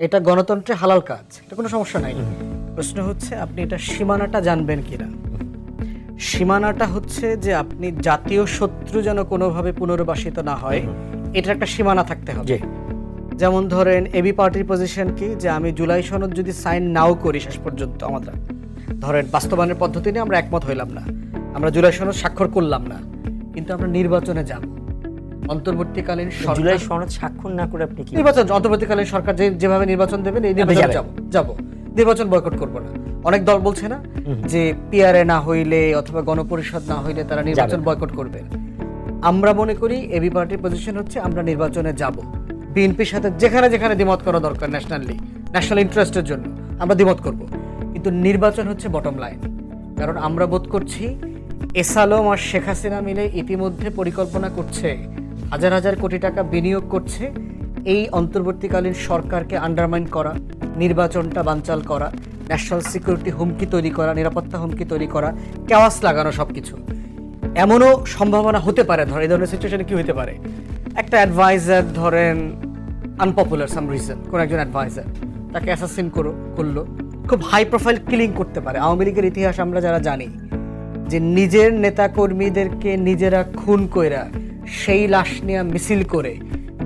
এটা গণতন্ত্রে হালাল কাজ এটা কোনো সমস্যা নাই। প্রশ্ন হচ্ছে আপনি এটা সীমানাটা জানবেন কিনা? সীমানাটা হচ্ছে যে আপনি জাতীয় শত্রু যেন কোনোভাবে পুনর্বাসিত না হয় এটার একটা সীমানা থাকতে হবে। যেমন ধরেন এবি পার্টির পজিশন কি? যে আমি জুলাই সনদ যদি সাইন নাও করি শেষ পর্যন্ত আমরা ধরেন বাস্তবায়নের পদ্ধতি নিয়ে আমরা একমত হইলাম না। আমরা জুলাই সনদ স্বাক্ষর করলাম না। কিন্তু আমরা নির্বাচনে যাব। অন্তর্বর্তীকালীন সরকার- জুলাই সনদ স্বাক্ষর না করে আপনি কি নির্বাচন অন্তর্বর্তীকালীন সরকার যে যেভাবে নির্বাচন দেবেন এই নির্বাচন। যাব। যাব। নির্বাচন বয়কট করব না। অনেক দল বলছে না যে পিআরএ না হইলে অথবা গণপরিষদ না হইলে তারা নির্বাচন বয়কট করবে আমরা মনে করি এবি পার্টির পজিশন হচ্ছে আমরা নির্বাচনে যাব। বিএনপির সাথে যেখানে যেখানে দ্বিমত করা দরকার ন্যাশনালি ন্যাশনাল ইন্টারেস্টের জন্য আমরা দ্বিমত করব। কিন্তু নির্বাচন হচ্ছে বটম লাইন কারণ আমরা বোধ করছি এসালম আর শেখ হাসিনা মিলে ইতিমধ্যে পরিকল্পনা করছে হাজার হাজার কোটি টাকা বিনিয়োগ করছে এই অন্তর্বর্তীকালীন সরকারকে আন্ডারমাইন করা, নির্বাচনটা বানচাল করা ন্যাশনাল সিকিউরিটি হুমকি তৈরি করা, নিরাপত্তা হুমকি তৈরি করা কেওয়াস লাগানো সব কিছু এমনও সম্ভাবনা হতে পারে, ধর এই ধরনের সিচুয়েশনে কি হতে পারে? একটা অ্যাডভাইজার ধরেন আনপপুলার সাম রিজন কোন একজন অ্যাডভাইজার তাকে অ্যাসাসিন করো, করল, খুব হাই প্রোফাইল কিলিং করতে পারে। আওয়ামী লীগের ইতিহাস আমরা যারা জানি, যে নিজের নেতা কর্মীদেরকে নিজেরা খুন কইরা সেই লাশ নিয়ে মিছিল করে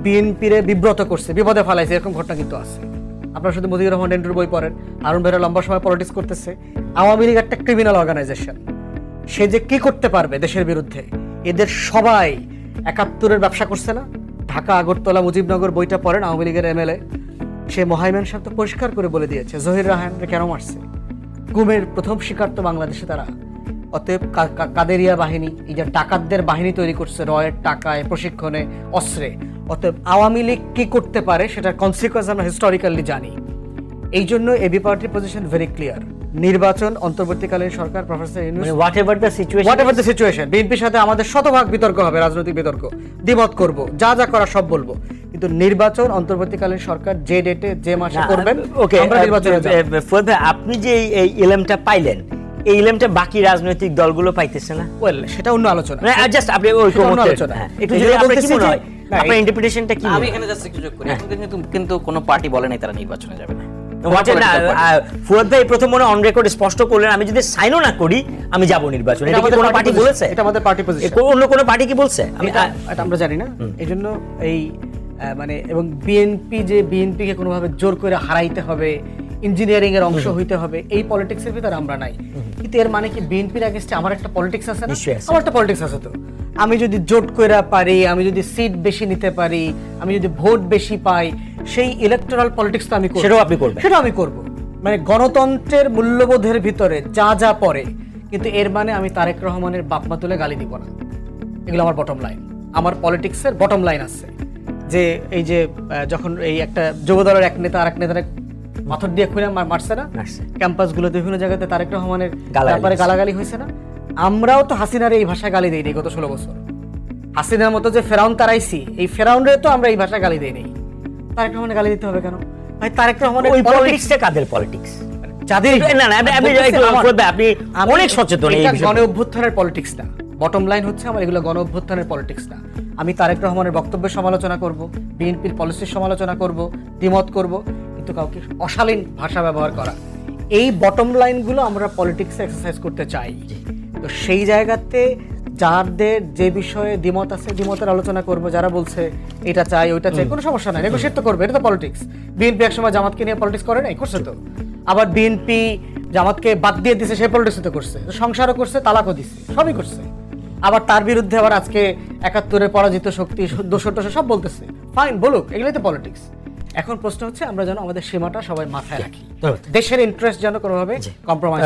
বিএনপিরে বিব্রত করছে, বিপদে ফেলাইছে, এরকম ঘটনা কিন্তু আছে। আপনারা শুধু মজিবুর রহমান ডেন্টুর বই পড়েন আরুণ ভাইরা লম্বা সময় পলিটিক্স করতেছে। আওয়ামী লীগ একটা ক্রিমিনাল অর্গানাইজেশন সে যে কি করতে পারবে দেশের বিরুদ্ধে, এদের সবাই একাত্তরের ব্যবসা করছে না। ঢাকা, আগরতলা, মুজিবনগর বইটা পড়েন আওয়ামী লীগের এমএলএ সে মহাইমান সাহেব তো পরিষ্কার করে বলে দিয়েছে, জহির রাহানরে কেন মারছে? গুমের প্রথম শিকার তো বাংলাদেশে তারা। অতএব কাদেরিয়া বাহিনী এই যে ডাকাতদের বাহিনী তৈরি করছে রয়ের টাকায় প্রশিক্ষণে অস্ত্রে অতএব আওয়ামী লীগ কি করতে পারে সেটার কনসিকোয়েন্স আমরা হিস্টোরিক্যালি জানি। এই জন্য এবি পার্টির পজিশন ভেরি ক্লিয়ার নির্বাচন অন্তর্বর্তীকালীন সরকার professor whatever the situation whatever the situation বিএনপির সাথে আমাদের শতভাগ বিতর্ক হবে রাজনৈতিক বিতর্ক। দ্বিমত করব যা যা করা সব বলব। কিন্তু নির্বাচন অন্তর্বর্তীকালীন সরকার যে ডেটে যে মাসে করবেন ওকে আমরা নির্বাচনে যাব। ফুয়াদ ভাই আপনি যে এই- এই ইলেমটা পাইলেন এই ইলেমটা বাকি রাজনৈতিক দলগুলো পাইতেছে না। ওয়েল সেটা অন্য আলোচনা। মানে জাস্ট আপনি ওই কোমতে- আলোচনা। হ্যাঁ, একটু যদি আপনার কি মনে হয়? আপনার ইন্টারপ্রিটেশনটা কি আমি এখানে জাস্ট একটু যোগ করি। এখন কিন্তু কিন্তু কোনো পার্টি বলে নাই তারা নির্বাচনে যাবে না। What না, আহ, ফুয়াদ ভাই প্রথম মনে অন রেকর্ড স্পষ্ট করলেন আমি যদি সাইনও না করি আমি যাব নির্বাচনে। এটা কোনো পার্টি বলেছে? এটা আমাদের পার্টি পজিশন অন্য কোনো পার্টি কি বলছে? আমি এটা এটা আমরা জানি না। এই জন্য এই মানে এবং বিএনপি যে বিএনপি কে কোনোভাবে জোর করে হারাইতে হবে ইঞ্জিনিয়ারিং এর অংশ হইতে হবে এই পলিটিক্সের ভিতরে আমরা নাই। কিন্তু এর মানে কি বিএনপির আগেস্টে আমার একটা পলিটিক্স আছে না? আমার একটা পলিটিক্স আছে তো। আমি যদি জোট কইরা পারি আমি যদি সিট বেশি নিতে পারি আমি যদি ভোট বেশি পাই সেই ইলেকটোরাল পলিটিক্স তো আমি করব। সেটাও আপনি করবেন। সেটা আমি করব। মানে গণতন্ত্রের মূল্যবোধের ভিতরে যা যা পড়ে কিন্তু এর মানে আমি তারেক রহমানের বাপমা তুলে গালি দিব না। এগুলো আমার বটম লাইন আমার পলিটিক্সের বটম লাইন আছে। যে এই যে যখন এই একটা যুবদলের এক নেতা আর এক নেতার পাথর দিয়ে খুঁড়ে মারছে না। ক্যাম্পাসগুলোতে বিভিন্ন জায়গাতে তারেক রহমানের ব্যাপারে গালাগালি হয়েছে না? আমরাও তো হাসিনার এই ভাষায় গালি দেই গত ষোলো বছর। হাসিনার মতো যে ফেরাউন তারাইছি এই ফেরাউনরে তো আমরা এই ভাষায় গালি দেই নেই তারেক রহমানের গালি দিতে হবে কেন? ভাই তারেক রহমানের ওই পলিটিক্সটা কাদের পলিটিক্স যাদের না, না, আপনি- আপনি অনেক সচেতন এই। গণ অভ্যুত্থানের পলিটিক্স না। বটম লাইন হচ্ছে আমার এগুলো গণ অভ্যুত্থানের পলিটিক্স না। আমি তারেক রহমানের বক্তব্যের সমালোচনা করব বিএনপির পলিসির সমালোচনা করব দ্বিমত করব। কিন্তু কাউকে অশালীন ভাষা ব্যবহার করা। এই বটম লাইনগুলো আমরা পলিটিক্সে এক্সারসাইজ করতে চাই। তো সেই জায়গাতে যাদের যে বিষয়ে দ্বিমত আছে দ্বিমতের আলোচনা করব যারা বলছে এটা চাই ওইটা চাই কোনো সমস্যা নাই নেগোশিয়েট তো করবে এটা তো পলিটিক্স বিএনপি একসময় জামাতকে নিয়ে পলিটিক্স করে নাই করছে তো। আবার বিএনপি জামাতকে বাদ দিয়ে দিছে সে পলিটিক্স তো করছে। সংসারও করছে তালাকও দিছে সবই করছে। আবার তার বিরুদ্ধে আবার আজকে একাত্তরের পরাজিত শক্তি দোষর টোষর সব বলতেছে। ফাইন বলুক এগুলোই তো পলিটিক্স এখন প্রশ্ন হচ্ছে আমরা যেন আমাদের সীমাটা সবাই মাথায় রাখি। দেশের ইন্টারেস্ট যেন কোনোভাবে কম্প্রোমাইজ